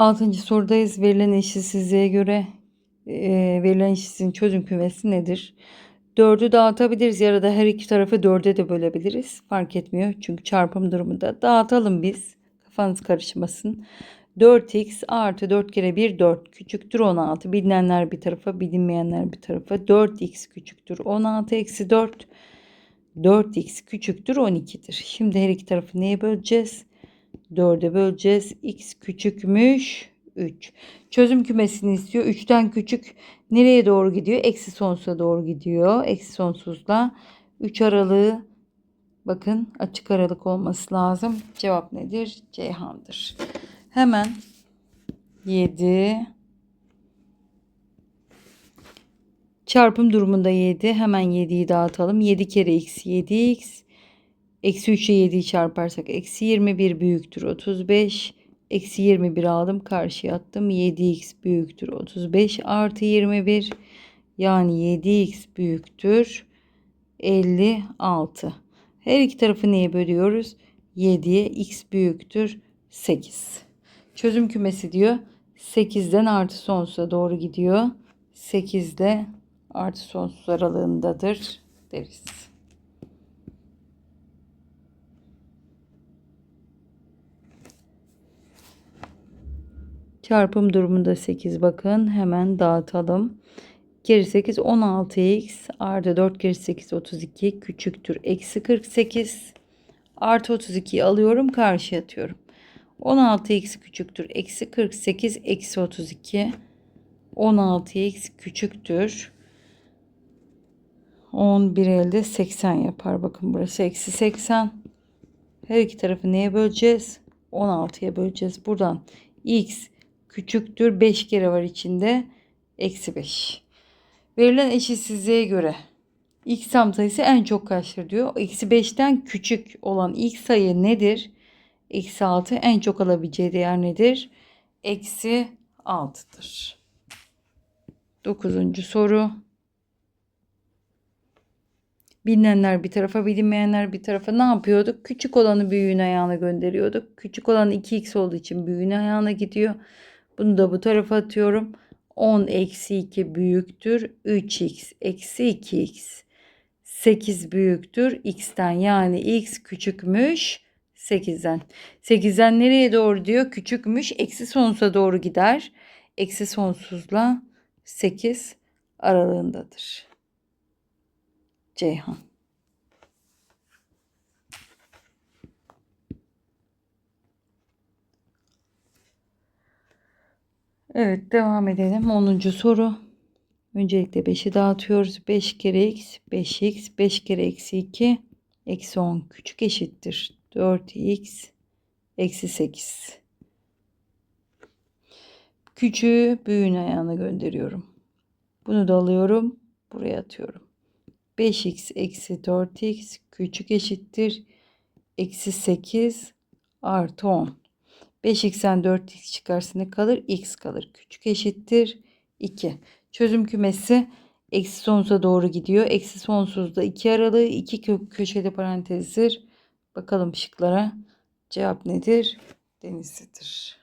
Altıncı sorudayız. Verilen eşitsizliğe göre e, verilen eşitsizliğin çözüm kümesi nedir? Dördü dağıtabiliriz ya da her iki tarafı dörde de bölebiliriz. Fark etmiyor çünkü çarpım durumunda. Dağıtalım biz. Kafanız karışmasın. 4x artı 4 kere 1 4 küçüktür 16. Bilinenler bir tarafa bilinmeyenler bir tarafa. 4x küçüktür 16 eksi 4. 4x küçüktür 12'dir. Şimdi her iki tarafı neye böleceğiz? 4'e böleceğiz. X küçükmüş 3. Çözüm kümesini istiyor. 3'ten küçük nereye doğru gidiyor? Eksi sonsuza doğru gidiyor. Eksi sonsuzla 3 aralığı bakın açık aralık olması lazım. Cevap nedir? Ceyhan'dır. Hemen 7 çarpım durumunda 7. Hemen 7'yi dağıtalım. 7 kere x 7x. Eksi 3 ile 7'yi çarparsak eksi 21 büyüktür 35. Eksi 21 aldım karşıya attım. 7x büyüktür 35 artı 21. Yani 7x büyüktür 56. Her iki tarafı neye bölüyoruz? 7'ye x büyüktür 8. Çözüm kümesi diyor. 8'den artı sonsuza doğru gidiyor. 8'de artı sonsuz aralığındadır deriz. Çarpım durumunda 8 bakın hemen dağıtalım. Geri 8 16x artı 4 geri 8 32 küçüktür. Eksi 48 artı 32'yi alıyorum karşıya atıyorum. 16x küçüktür. Eksi 48 eksi 32 16x küçüktür. 11 elde 80 yapar. Bakın burası eksi 80. Her iki tarafı neye böleceğiz? 16'ya böleceğiz. Buradan x küçüktür. 5 kere var içinde. Eksi 5. Verilen eşitsizliğe göre x tam sayısı en çok kaçtır diyor. Eksi 5'ten küçük olan ilk sayı nedir? Eksi 6 en çok alabileceği değer nedir? Eksi 6'dır. Dokuzuncu soru. Bilinenler bir tarafa, bilinmeyenler bir tarafa ne yapıyorduk? Küçük olanı büyüğün ayağına gönderiyorduk. Küçük olan 2x olduğu için büyüğün ayağına gidiyor. Bunu da bu tarafa atıyorum. 10 eksi 2 büyüktür. 3x eksi 2x. 8 büyüktür x'ten yani x küçükmüş 8'den. 8'den nereye doğru diyor? Küçükmüş. Eksi sonsuza doğru gider. Eksi sonsuzla 8 aralığındadır. Ceyhan. Evet devam edelim. 10. soru. Öncelikle 5'i dağıtıyoruz. 5 kere x 5x 5 kere eksi 2 eksi 10 küçük eşittir. 4x eksi 8. Küçüğü büyüğün ayağına gönderiyorum. Bunu da alıyorum. Buraya atıyorum. 5x eksi 4x küçük eşittir. Eksi 8 artı 10. 5x'ten 4x çıkarsa kalır? x kalır. Küçük eşittir 2. Çözüm kümesi eksi sonsuza doğru gidiyor. Eksi sonsuzda 2 aralığı 2 kö köşeli parantezdir. Bakalım şıklara. Cevap nedir? Denizlidir.